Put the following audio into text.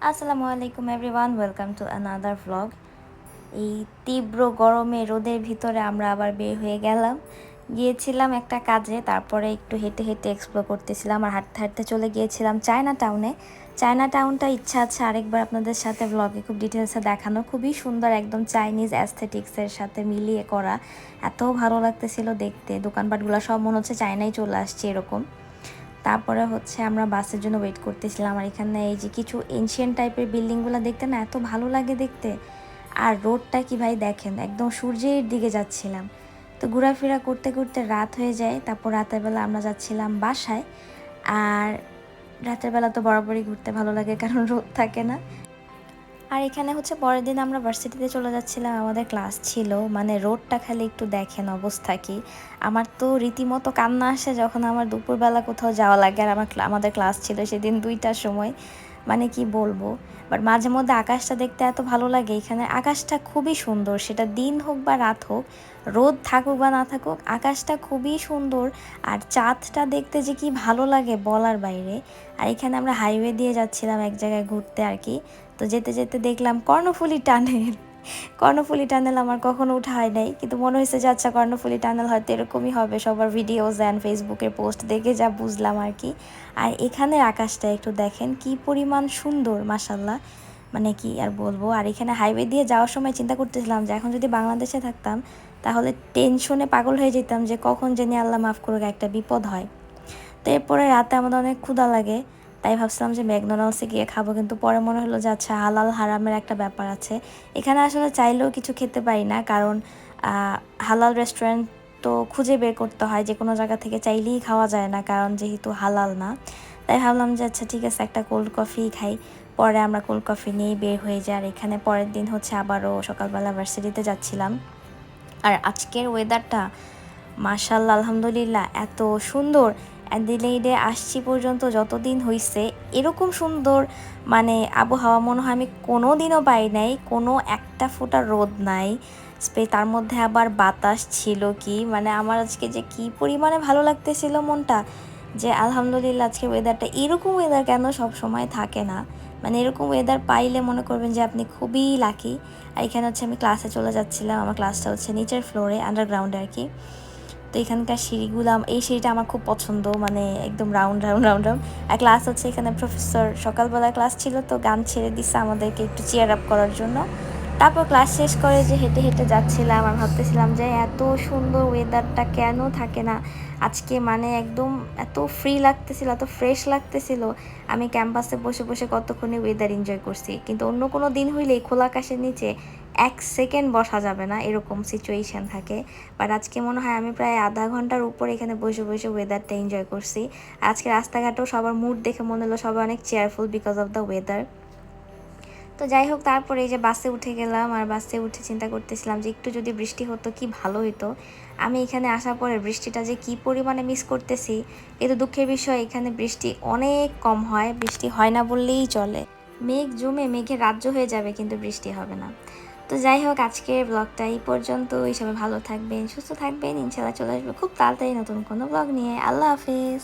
আসসালামু আলাইকুম everyone welcome to another vlog এই তীব্র গরমে রোদের ভিতরে আমরা আবার বের হয়ে গেলাম। গিয়েছিলাম একটা কাজে, তারপরে একটু হেঁটে হেঁটে এক্সপ্লোর করতেছিলাম আর হাঁটতে হাঁটতে চলে গিয়েছিলাম চায়না টাউনে চায়না টাউনটা ইচ্ছা আছে আরেকবার আপনাদের সাথে ব্লগে খুব ডিটেলসে দেখানো। খুবই সুন্দর একদম চাইনিজ অ্যাস্থেটিক্সের সাথে মিলিয়ে করা। এত ভালো লাগতেছিল দেখতে। দোকানপাটগুলো সব মনে হচ্ছে চায়নাই চলে আসছে এরকম। তারপরে হচ্ছে আমরা বাসের জন্য ওয়েট করতেছিলাম। আর এখানে এই যে কিছু এনশিয়েন্ট টাইপের বিল্ডিংগুলো দেখতে না এত ভালো লাগে দেখতে। আর রোডটা কি ভাই দেখেন, একদম সূর্যের দিকে যাচ্ছিলাম। তো ঘোরাফেরা করতে করতে রাত হয়ে যায়, তারপর রাতের বেলা আমরা যাচ্ছিলাম বাসায়। আর রাতের বেলা তো বরাবরই ঘুরতে ভালো লাগে, কারণ রোদ থাকে না। আর এখানে হচ্ছে পরের দিন আমরা ভার্সিটিতে চলে যাচ্ছিলাম, আমাদের ক্লাস ছিল মানে রোডটা খালি একটু দেখেন অবস্থা কি। আমার তো রীতিমতো কান্না আসে যখন আমার দুপুরবেলা কোথাও যাওয়া লাগে, আর আমার আমাদের ক্লাস ছিল সেদিন দুইটার সময় মানে কি বলব। বাট মাঝে মধ্যে আকাশটা দেখতে এত ভালো লাগে, এখানে আকাশটা খুবই সুন্দর, সেটা দিন হোক বা রাত হোক, রোদ থাকুক বা না থাকুক, আকাশটা খুবই সুন্দর, আর চাঁদটা দেখতে যে কি ভালো লাগে বলার বাইরে। আর এখানে আমরা হাইওয়ে দিয়ে যাচ্ছিলাম এক জায়গায় ঘুরতে আর কি। তো যেতে যেতে দেখলাম কর্ণফুলি টানেল। কর্ণফুলি টানেল আমার কখনো উঠা হয় নাই, কিন্তু মনে হয়েছে যে আচ্ছা কর্ণফুলি টানেল হয়তো এরকমই হবে। সবার ভিডিওস অ্যান্ড ফেসবুকের পোস্ট দেখে যা বুঝলাম আর কি। আর এখানের আকাশটা একটু দেখেন, কি পরিমাণ সুন্দর মাসাল্লাহ মানে কি আর বলব? আর এখানে হাইওয়ে দিয়ে যাওয়ার সময় চিন্তা করতেছিলাম যে এখন যদি বাংলাদেশে থাকতাম, তাহলে টেনশনে পাগল হয়ে যেতাম যে কখন জানি আল্লাহ মাফ করুক, একটা বিপদ হয়। তো এরপরে রাতে আমাদের অনেক ক্ষুধা লাগে। তাই ভাবছিলাম যে ম্যাকডোনাল্ডসে গিয়ে খাব, কিন্তু পরে মনে হলো যে আচ্ছা হালাল হারামের একটা ব্যাপার আছে। এখানে আসলে চাইলেও কিছু খেতে পারি না, কারণ হালাল রেস্টুরেন্ট তো খুঁজে বের করতে হয়, যে কোনো জায়গা থেকে চাইলেই খাওয়া যায় না, কারণ যেহেতু হালাল না। তাই ভাবলাম যে আচ্ছা ঠিক আছে, একটা কোল্ড কফি খাই, পরে আমরা কোল্ড কফি নিয়ে বের হয়ে যাই, আর এখানে পরের দিন হচ্ছে আবারও সকালবেলা ভার্সিটিতে যাচ্ছিলাম। আর আজকের ওয়েদারটা মাশাল্লাহ আলহামদুলিল্লাহ, এত সুন্দর অ্যাডিলেইডে আসছি পর্যন্ত যতদিন হইছে, এরকম সুন্দর মানে আবহাওয়া মনে হয় আমি কোনো দিনও পাই নাই, কোনো একটা ফোঁটা রোদ নাই। স্পে, তার মধ্যে আবার বাতাস ছিল কি? মানে আমার আজকে যে কি পরিমাণে ভালো লাগতেছিল মনটা, যে আলহামদুলিল্লাহ আজকে ওয়েদারটা এরকম ওয়েদার কেন সব সময় থাকে না? মানে এরকম ওয়েদার পাইলে মনে করবেন যে আপনি খুবই লাকি আর এখানে হচ্ছে আমি ক্লাসে চলে যাচ্ছিলাম, আমার ক্লাসটা হচ্ছে নিচের ফ্লোরে আন্ডারগ্রাউন্ডে আর কি। তো এখানকার সিঁড়িগুলো এই সিঁড়িটা আমার খুব পছন্দ মানে একদম রাউন্ড রাউন্ড রাউন্ড রাউন্ড আর ক্লাস হচ্ছে এখানে প্রফেসর সকালবেলা ক্লাস ছিল তো গান ছেড়ে দিচ্ছে আমাদেরকে একটু চেয়ার আপ করার জন্য। তারপর ক্লাস শেষ করে যে হেঁটে হেঁটে যাচ্ছিলাম, আর ভাবতেছিলাম যে এত সুন্দর ওয়েদারটা কেন থাকে না? আজকে মানে একদম এত ফ্রি লাগতেছিল, এত ফ্রেশ লাগতেছিল। আমি ক্যাম্পাসে বসে বসে কতক্ষণে ওয়েদার এনজয় করছি? কিন্তু অন্য কোনো দিন হইলেই খোলা আকাশের নিচে এক সেকেন্ড বসা যাবে না, এরকম সিচুয়েশন থাকে। বাট আজকে মনে হয় আমি প্রায় আধা ঘণ্টার উপর এখানে বসে বসে ওয়েদারটা এনজয় করছি। আজকে রাস্তাঘাটেও সবার মুড দেখে মনে হলো সবাই অনেক cheerful because of the weather তো যাই হোক, তারপরে এই যে বাসে উঠে গেলাম আর বাসে উঠে চিন্তা করতেছিলাম যে একটু যদি বৃষ্টি হতো কি ভালো হতো আমি এখানে আসার পরে বৃষ্টিটা যে কি পরিমাণে মিস করতেছি কিন্তু দুঃখের বিষয়, এখানে বৃষ্টি অনেক কম হয়, বৃষ্টি হয় না বললেই চলে। মেঘ জমে মেঘের রাজ্য হয়ে যাবে কিন্তু বৃষ্টি হবে না। তো যাই হোক, আজকের ব্লগটা এই পর্যন্ত সবাই ভালো থাকবেন, সুস্থ থাকবেন। ইনশাল্লাহ চলে আসবে খুব তাড়াতাড়ি নতুন কোনো ব্লগ নিয়ে। আল্লাহ হাফিজ।